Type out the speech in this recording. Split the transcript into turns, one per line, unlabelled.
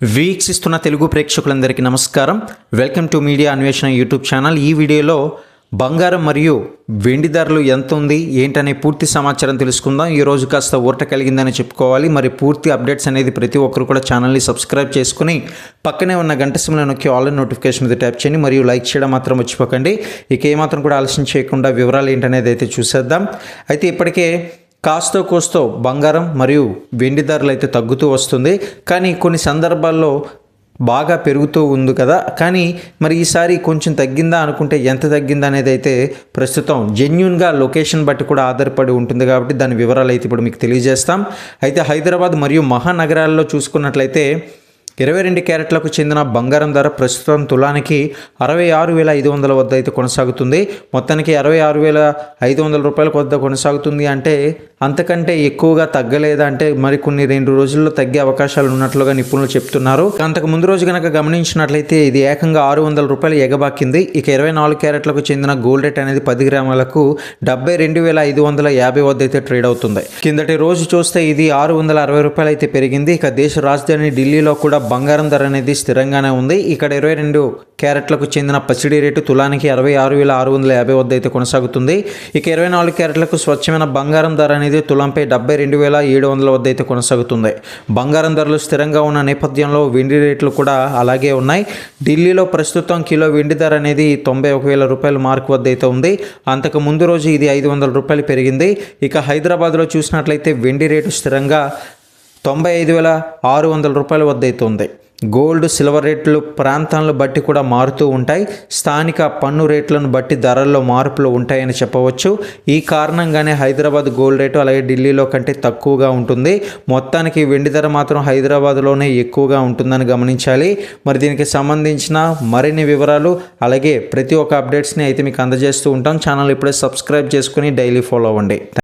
వీక్షిస్తున్న తెలుగు ప్రేక్షకులందరికీ నమస్కారం. Welcome to media Anveshana YouTube channel ఈ వీడియోలో బంగారం మరియు వెండి ధరలు ఎంత ఉంది ఏంటనే పూర్తి సమాచారం తెలుసుకుందాం. ఈ రోజు కాస్త ఊరట కలిగిందని చెప్పుకోవాలి. మరి పూర్తి అప్డేట్స్ అనేది ప్రతి ఒక్కరు కూడా ఛానల్ని సబ్స్క్రైబ్ చేసుకుని పక్కనే ఉన్న గంట సిమ్లో నొక్కి ఆన్లైన్ నోటిఫికేషన్ మీద ట్యాప్ చేయండి. మరియు లైక్ చేయడం మాత్రం మర్చిపోకండి. ఇక ఏమాత్రం కూడా ఆలస్యం చేయకుండా వివరాలు ఏంటనేది అయితే చూసేద్దాం. అయితే ఇప్పటికే కాస్తో కోస్తో బంగారం మరియు వెండి ధరలు అయితే తగ్గుతూ వస్తుంది. కానీ కొన్ని సందర్భాల్లో బాగా పెరుగుతూ ఉంది కదా. కానీ మరి ఈసారి కొంచెం తగ్గిందా అనుకుంటే ఎంత తగ్గిందా అనేది అయితే ప్రస్తుతం జెన్యున్గా లొకేషన్ బట్టి కూడా ఆధారపడి ఉంటుంది కాబట్టి దాని వివరాలు అయితే ఇప్పుడు మీకు తెలియజేస్తాం. అయితే హైదరాబాద్ మరియు మహానగరాల్లో చూసుకున్నట్లయితే ఇరవై రెండు క్యారెట్లకు చెందిన బంగారం ధర ప్రస్తుతం తులానికి అరవై ఆరు వేల ఐదు వందల వద్ద అయితే కొనసాగుతుంది. మొత్తానికి అరవై ఆరు వేల ఐదు వందల రూపాయల వద్ద కొనసాగుతుంది అంటే అంతకంటే ఎక్కువగా తగ్గలేదా అంటే మరి కొన్ని రెండు రోజుల్లో తగ్గే అవకాశాలు ఉన్నట్లుగా నిపుణులు చెప్తున్నారు. అంతకు ముందు రోజు కనుక గమనించినట్లయితే ఇది ఏకంగా ఆరు వందల రూపాయలు ఎగబాకింది. ఇక ఇరవై నాలుగు క్యారెట్లకు చెందిన గోల్డ్ రేట్ అనేది పది గ్రాములకు డెబ్బై రెండు వేల ఐదు వందల యాభై వద్ద అయితే ట్రేడ్ అవుతుంది. కిందటి రోజు చూస్తే ఇది ఆరు వందల అరవై రూపాయలు అయితే పెరిగింది. ఇక దేశ రాజధాని ఢిల్లీలో కూడా బంగారం ధర అనేది స్థిరంగానే ఉంది. ఇక్కడ ఇరవై రెండు క్యారెట్లకు చెందిన పసిడి రేటు తులానికి అరవై ఆరు వేల ఆరు వందల యాభై వద్ద అయితే కొనసాగుతుంది. ఇక ఇరవై నాలుగు క్యారెట్లకు స్వచ్ఛమైన బంగారం ధర అనేది తులంపై డెబ్బై రెండు వేల ఏడు వందల వద్ద అయితే కొనసాగుతుంది. బంగారం ధరలు స్థిరంగా ఉన్న నేపథ్యంలో వెండి రేట్లు కూడా అలాగే ఉన్నాయి. ఢిల్లీలో ప్రస్తుతం కిలో వెండి ధర అనేది తొంభై ఒక వేల రూపాయల మార్క్ వద్ద అయితే ఉంది. అంతకు ముందు రోజు ఇది ఐదు వందల రూపాయలు పెరిగింది. ఇక హైదరాబాద్లో చూసినట్లయితే వెండి రేటు స్థిరంగా తొంభై ఐదు వేల ఆరు వందల రూపాయల వద్ద గోల్డ్ సిల్వర్ రేట్లు ప్రాంతాలను బట్టి కూడా మారుతూ ఉంటాయి. స్థానిక పన్ను రేట్లను బట్టి ధరల్లో మార్పులు ఉంటాయని చెప్పవచ్చు. ఈ కారణంగానే హైదరాబాద్ గోల్డ్ రేటు అలాగే ఢిల్లీలో కంటే తక్కువగా ఉంటుంది. మొత్తానికి వెండి ధర మాత్రం హైదరాబాద్లోనే ఎక్కువగా ఉంటుందని గమనించాలి. మరి దీనికి సంబంధించిన మరిన్ని వివరాలు అలాగే ప్రతి ఒక్క అప్డేట్స్ని అయితే మీకు అందజేస్తూ ఉంటాం. ఛానల్ ఇప్పుడే సబ్స్క్రైబ్ చేసుకుని డైలీ ఫాలో అవ్వండి.